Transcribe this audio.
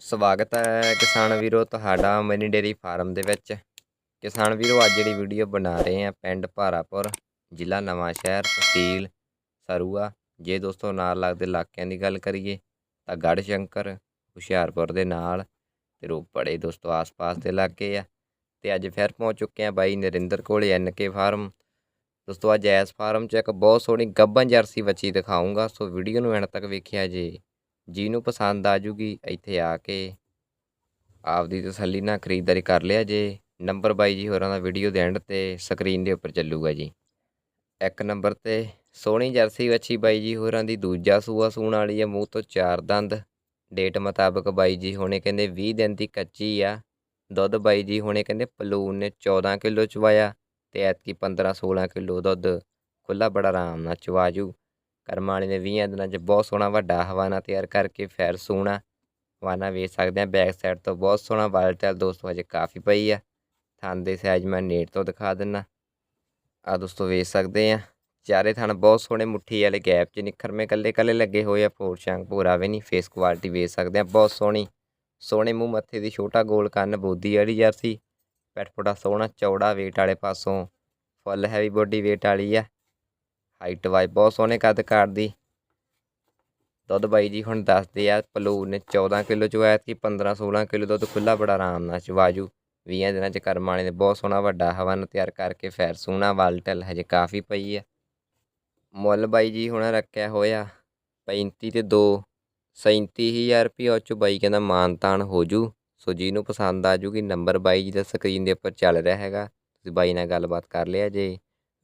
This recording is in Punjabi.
ਸਵਾਗਤ ਹੈ ਕਿਸਾਨ ਵੀਰੋ ਤੁਹਾਡਾ ਮਿਨੀ ਡੇਰੀ ਫਾਰਮ ਦੇ ਵਿੱਚ। ਕਿਸਾਨ ਵੀਰੋ, ਅੱਜ ਜਿਹੜੀ ਵੀਡੀਓ ਬਣਾ ਰਹੇ ਆ ਪਿੰਡ ਭਾਰਾਪੁਰ, ਜ਼ਿਲ੍ਹਾ ਨਵਾਂ ਸ਼ਹਿਰ, ਤਹਿਸੀਲ ਸਰੂਆ। ਜੇ ਦੋਸਤੋ ਨਾਲ ਲੱਗਦੇ ਇਲਾਕਿਆਂ ਦੀ ਗੱਲ ਕਰੀਏ ਤਾਂ ਗੜ੍ਹ ਸ਼ੰਕਰ ਹੁਸ਼ਿਆਰਪੁਰ ਦੇ ਨਾਲ ਤੇ ਰੋਪੜ ਦੋਸਤੋ ਆਸ-ਪਾਸ ਦੇ ਇਲਾਕੇ ਆ। ਤੇ ਅੱਜ ਫਿਰ ਪਹੁੰਚ ਚੁੱਕੇ ਆ ਬਾਈ ਨਰਿੰਦਰ ਕੋਲੇ ਐਨਕੇ ਫਾਰਮ। ਦੋਸਤੋ ਅੱਜ ਐਸ ਫਾਰਮ 'ਚ ਇੱਕ ਬਹੁਤ ਸੋਹਣੀ ਗੱਬਨ ਜਰਸੀ ਬੱਚੀ ਦਿਖਾਉਂਗਾ ਸੋ ਵੀਡੀਓ ਨੂੰ ਐਂਡ ਤੱਕ ਵੇਖਿਆ ਜੇ। ਜਿਹਨੂੰ ਪਸੰਦ ਆ ਜੂਗੀ, ਇੱਥੇ ਆ ਕੇ ਆਪਦੀ ਤਸੱਲੀ ਨਾਲ ਖਰੀਦਦਾਰੀ ਕਰ ਲਿਆ ਜੇ। ਨੰਬਰ ਬਾਈ ਜੀ ਹੋਰਾਂ ਦਾ ਵੀਡੀਓ ਦੇ ਐਂਡ ਤੇ ਸਕਰੀਨ ਦੇ ਉੱਪਰ ਚੱਲੂਗਾ ਜੀ। ਇੱਕ ਨੰਬਰ ਤੇ ਸੋਹਣੀ ਜਰਸੀ ਵੱਛੀ ਬਾਈ ਜੀ ਹੋਰਾਂ ਦੀ, ਦੂਜਾ ਸੂਆ ਸੂਣ ਵਾਲੀ ਆ, ਮੂੰਹ ਤੋਂ ਚਾਰ ਦੰਦ। ਡੇਟ ਮੁਤਾਬਕ ਬਾਈ ਜੀ ਹੋਣੇ ਕਹਿੰਦੇ 20 ਦਿਨ ਦੀ ਕੱਚੀ ਆ। ਦੁੱਧ ਬਾਈ ਜੀ ਹੋਣੇ ਕਹਿੰਦੇ ਪਲੂਨ ਨੇ 14 ਕਿਲੋ ਚਵਾਇਆ ਤੇ ਐਤਕੀ 15 16 ਕਿਲੋ ਦੁੱਧ। ਖੁੱਲਾ ਬੜਾ ਆਰਾਮ ਨਾਲ ਚਵਾ ਜੂ। ਕਰਮਾਂ ਵਾਲੀ ਨੇ 20 ਦਿਨਾਂ 'ਚ ਬਹੁਤ ਸੋਹਣਾ ਵੱਡਾ ਹਵਾਨਾ ਤਿਆਰ ਕਰਕੇ ਫੈਰ ਸੋਹਣਾ ਹਵਾਨਾ ਵੇਚ ਸਕਦੇ ਆ ਬੈਕ ਸਾਈਡ ਤੋਂ ਬਹੁਤ ਸੋਹਣਾ ਵਾਲਟਲ ਦੋਸਤੋ ਅਜੇ ਕਾਫੀ ਪਈ ਆ। ਥਣ ਦੇ ਸਾਈਜ਼ ਮੈਂ ਨੇੜ ਤੋਂ ਦਿਖਾ ਦਿੰਨਾ। ਆ ਦੋਸਤੋ ਵੇਚ ਸਕਦੇ ਆ ਚਾਰੇ ਥਣ ਬਹੁਤ ਸੋਹਣੇ ਮੁੱਠੀ ਵਾਲੇ ਗੈਪ 'ਚ ਨਿਖਰਮੇ ਕੱਲੇ ਕੱਲੇ ਲੱਗੇ ਹੋਏ ਆ। ਫੋਰ ਸ਼ੰਕ ਪੂਰਾ ਵੀ ਨਹੀਂ ਫੇਸ ਕੁਆਲਿਟੀ ਵੇਚ ਸਕਦੇ ਆ ਬਹੁਤ ਸੋਹਣੀ, ਸੋਹਣੇ ਮੂੰਹ ਮੱਥੇ ਦੀ ਛੋਟਾ ਗੋਲ ਕੰਨ ਬੋਦੀ ਵਾਲੀ ਜਰਸੀ। ਪੈਟ ਪੁੜਾ ਸੋਹਣਾ, ਚੌੜਾ weight ਵਾਲੇ ਪਾਸੋਂ ਫੁੱਲ ਹੈਵੀ ਬੋਡੀ weight ਵਾਲੀ ਆ। ਹਾਈਟ ਵਾਈ ਬਹੁਤ ਸੋਹਣੇ ਕੱਦ ਕਾਟਦੀ ਦੁੱਧ ਬਾਈ ਜੀ ਹੁਣ ਦੱਸਦੇ ਆ ਪਲੂ ਨੇ 14 ਕਿਲੋ ਚਵਾਇਆ ਕਿ 15 16 ਕਿਲੋ ਦੁੱਧ ਖੁੱਲਾ ਬੜਾ ਆਰਾਮ ਨਾਲ ਚਵਾਜੂ 20 ਦਿਨਾਂ ਚ ਕਰਮ ਵਾਲੇ ਨੇ ਬਹੁਤ ਸੋਹਣਾ ਵੱਡਾ ਹਵਨ ਤਿਆਰ ਕਰਕੇ ਫੈਰ ਸੋਹਣਾ ਵਾਲਟਲ ਹਜੇ ਕਾਫੀ ਪਈ ਆ। ਮੁੱਲ ਬਾਈ ਜੀ ਹੁਣ ਰੱਖਿਆ ਹੋਇਆ 35 ਤੇ 2 37000 ਰੁਪਏ ਉਹ ਚੋਂ ਬਾਈ ਕਹਿੰਦਾ ਮਾਨਤਾਨ ਹੋ ਜੂ। ਸੋ ਜਿਹਨੂੰ ਪਸੰਦ ਆ ਜੂਗੀ, ਨੰਬਰ ਬਾਈ ਜੀ ਦਾ ਸਕਰੀਨ ਦੇ ਉੱਪਰ ਚੱਲ ਰਿਹਾ ਹੈਗਾ, ਤੁਸੀਂ ਬਾਈ ਨਾਲ ਗੱਲਬਾਤ ਕਰ ਲਿਆ ਜੇ।